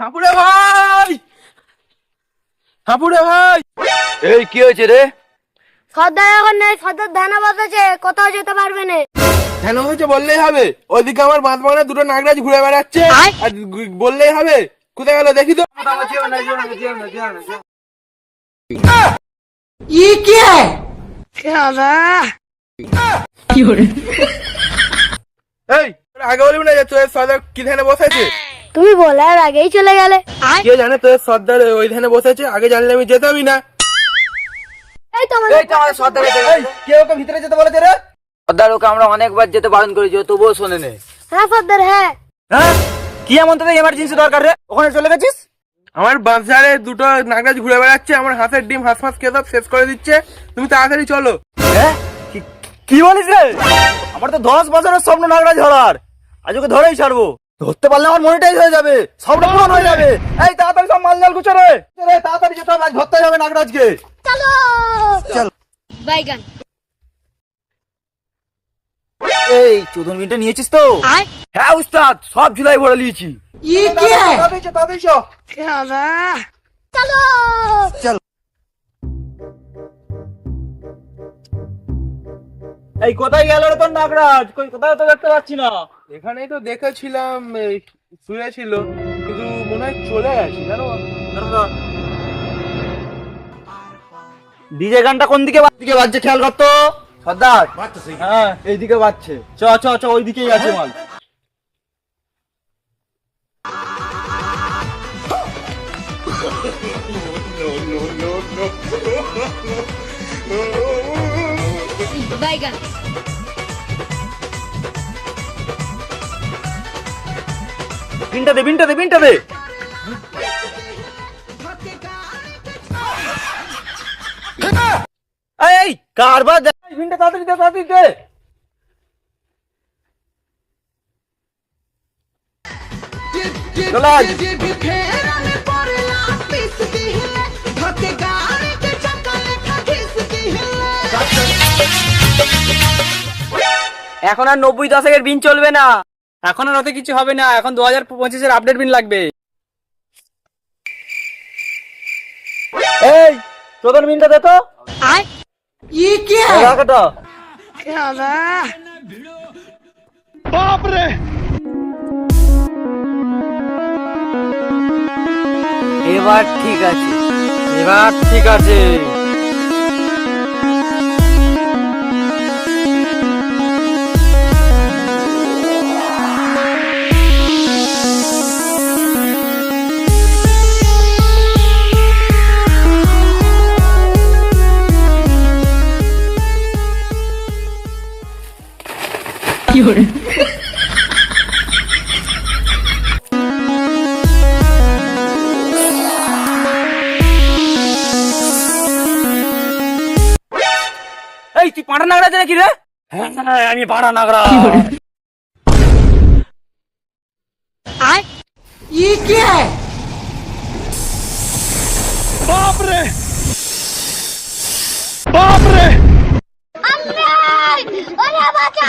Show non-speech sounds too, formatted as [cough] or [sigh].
হাপুড়ে ভাই! হাপুড়ে ভাই! এই কি হয়েছে রে? সর্দার এখন নেই সর্দার ধানা বসেছে কোথাও যেতে পারবে না। কেন হয়েছে বললেই হবে। ওইদিকে আমার বাঁধ বাগানে দুটো নাগরাজ ঘুরে বেড়াচ্ছে। আর গু- বললেই হবে। কোথায় গেল দেখি তো। এই তোরা আগে বলবি না যে তোর সর্দার কি ধানে বসেছে তুমি বলার আগেই চলে গেলে। কে জানে তোর সর্দার ওই ধানে বসেছে? আগে জানলে আমি যেতামই না। এই তো আমাদের এই তো আমাদের সর্দার এই কে ওকে ভিতরে যেতে বলেছে রে? সর্দার ওকে আমরা অনেকবার যেতে বারণ করেছি ও তবুও শোনে নে হ্যাঁ সর্দার হ্যাঁ। হ্যাঁ? কি এমন তোদের এমার্জেন্সি দরকার রে? ওখানে চলে গেছিস? আমার বাঁশঝাড়ে দুটো নাগরাজ ঘুরে বেড়াচ্ছে আমার হাতের ডিম হাঁস ফাঁস খেয়ে সব শেষ করে দিচ্ছে। তুমি তাড়াতাড়ি চলো। হ্যাঁ? কি- কি বলিস রে? আমার তো দশ বছরের স্বপ্ন নাগরাজ ধরার আজ ওকে ধরেই ছাড়বো। ধরতে পারলে আমার মনিটাইজ হয়ে যাবে। স্বপ্ন পূরণ হয়ে যাবে। এই তাড়াতাড়ি সব মাল জাল গুছো রে। রে, তাড়াতাড়ি যেতে হবে আজ ধরতে যাবে নাগরাজকে। চলো। চল। বাইগান এই চোদ্দ মিনিটে নিয়েছিস তো? হ্যাঁ উস্তাদ সব ঝুলাই ভরে নিয়েছি। তাড়াতাড়ি চো, তাড়াতাড়ি চো। চলো। এই কোথায় গেল রে তোর নাগরাজ? কই কোথায় তো দেখতে পাচ্ছি না? এখানেই তো দেখেছিলাম এই, শুয়েছিল কিন্তু মনে হয় চলে গেছে জানো? ডিজে গানটা কোন দিকে বা- দিকে বাজছে? খেয়াল কর তো সর্দার হ্যাঁ এইদিকে বাজছে। চ চ চ ওই দিকেই আছে মাল। [laughs] [laughs] বাইগান বিনটা দে বিনটা দে বিনটা দে এই কারবার দে বিনটা তাড়াতাড়ি দে তাড়াতাড়ি দে চল এখন আর নব্বই দশকের বিন চলবে না। এখন আর ওতে কিছু হবে না। এখন দু হাজার পঁচিশের আপডেট বিন লাগবে। এই চোদন বিনটা দে তো। এটা। এবার ঠিক আছে। এবার ঠিক আছে। এই তুই পাঁটা নাগড়া আছে নাকি রে? হ্যাঁ আমি পাড়া নাগরা ওরে বাঁচা